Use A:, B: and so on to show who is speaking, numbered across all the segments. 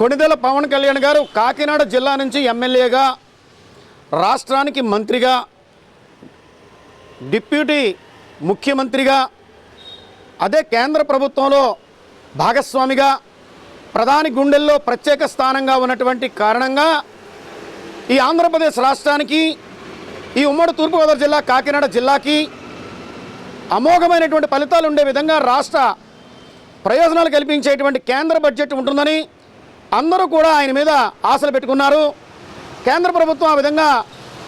A: కొణిదెల పవన్ కళ్యాణ్ గారు కాకినాడ జిల్లా నుంచి ఎమ్మెల్యేగా రాష్ట్రానికి మంత్రిగా డిప్యూటీ ముఖ్యమంత్రిగా అదే కేంద్ర ప్రభుత్వంలో భాగస్వామిగా ప్రధాని గుండెల్లో ప్రత్యేక స్థానంగా ఉన్నటువంటి కారణంగా ఈ ఆంధ్రప్రదేశ్ రాష్ట్రానికి ఈ ఉమ్మడి తూర్పుగోదావరి జిల్లా కాకినాడ జిల్లాకి అమోఘమైనటువంటి ఫలితాలు ఉండే విధంగా రాష్ట్ర ప్రయోజనాలు కల్పించేటువంటి కేంద్ర బడ్జెట్ ఉంటుందని అందరూ కూడా ఆయన మీద ఆశలు పెట్టుకున్నారు. కేంద్ర ప్రభుత్వం ఆ విధంగా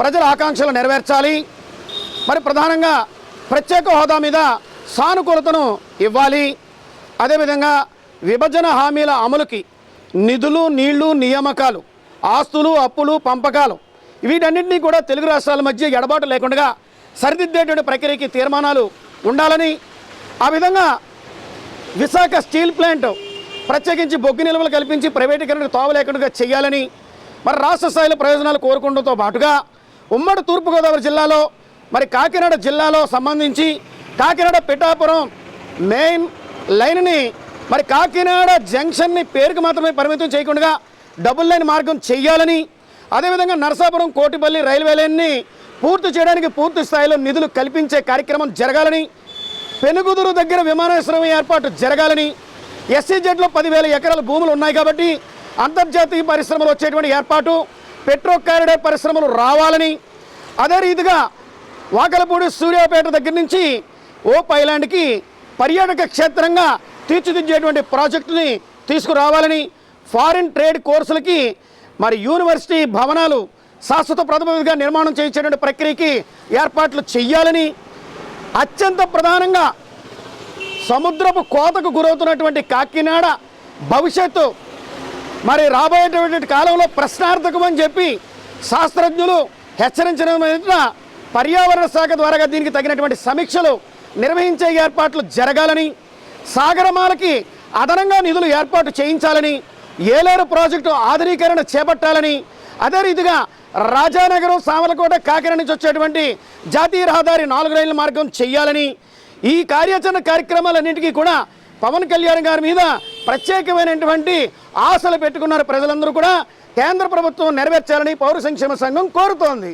A: ప్రజల ఆకాంక్షలు నెరవేర్చాలి. మరి ప్రధానంగా ప్రత్యేక హోదా మీద సానుకూలతను ఇవ్వాలి. అదేవిధంగా విభజన హామీల అమలుకి నిధులు నీళ్ళు నియామకాలు ఆస్తులు అప్పులు పంపకాలు వీటన్నింటినీ కూడా తెలుగు రాష్ట్రాల మధ్య ఎడబాటు లేకుండా సరిదిద్దేటువంటి ప్రక్రియకి తీర్మానాలు ఉండాలని ఆ విధంగా విశాఖ స్టీల్ ప్లాంట్ ప్రత్యేకించి బొగ్గు నిల్వలు కల్పించి ప్రైవేటీకరణకు తావు లేకుండా చేయాలని మరి రాష్ట్ర స్థాయిలో ప్రయోజనాలు కోరుకోవడంతో పాటుగా ఉమ్మడి తూర్పుగోదావరి జిల్లాలో మరి కాకినాడ జిల్లాలో సంబంధించి కాకినాడ పిఠాపురం మెయిన్ లైన్ని మరి కాకినాడ జంక్షన్ని పేరుకు మాత్రమే పరిమితం చేయకుండా డబుల్ లైన్ మార్గం చేయాలని అదేవిధంగా నరసాపురం కోటిపల్లి రైల్వే లైన్ని పూర్తి చేయడానికి పూర్తి స్థాయిలో నిధులు కల్పించే కార్యక్రమం జరగాలని పెనుగుదురు దగ్గర విమానాశ్రయం ఏర్పాటు జరగాలని ఎస్సీజెడ్లో పదివేల ఎకరాల భూములు ఉన్నాయి కాబట్టి అంతర్జాతీయ పరిశ్రమలు వచ్చేటువంటి ఏర్పాటు పెట్రో కారిడార్ పరిశ్రమలు రావాలని అదే రీతిగా వాకలపూడి సూర్యాపేట దగ్గర నుంచి ఓ పైలాండ్కి పర్యాటక క్షేత్రంగా తీర్చిదిద్దేటువంటి ప్రాజెక్టుని తీసుకురావాలని ఫారిన్ ట్రేడ్ కోర్సులకి మరి యూనివర్సిటీ భవనాలు శాశ్వత ప్రథమగా నిర్మాణం చేయించేటువంటి ప్రక్రియకి ఏర్పాట్లు చెయ్యాలని అత్యంత ప్రధానంగా సముద్రపు కోతకు గురవుతున్నటువంటి కాకినాడ భవిష్యత్తు. మరి రాబోయేటటువంటి కాలంలో ప్రశ్నార్థకం అని చెప్పి శాస్త్రజ్ఞులు హెచ్చరించడం పర్యావరణ శాఖ ద్వారా దీనికి తగినటువంటి సమీక్షలు నిర్వహించే ఏర్పాట్లు జరగాలని సాగరమాలకి అదనంగా నిధులు ఏర్పాటు చేయించాలని ఏలేరు ప్రాజెక్టు ఆధునీకరణ చేపట్టాలని అదే రీతిగా రాజానగరం సామలకోట కాకినాడ నుంచి వచ్చేటువంటి జాతీయ రహదారి నాలుగు రైళ్ళ మార్గం చేయాలని ఈ కార్యాచరణ కార్యక్రమాలన్నింటికీ కూడా పవన్ కళ్యాణ్ గారి మీద ప్రత్యేకమైనటువంటి ఆశలు పెట్టుకున్నారు ప్రజలందరూ కూడా. కేంద్ర ప్రభుత్వం నెరవేర్చాలని పౌర సంక్షేమ సంఘం కోరుతోంది.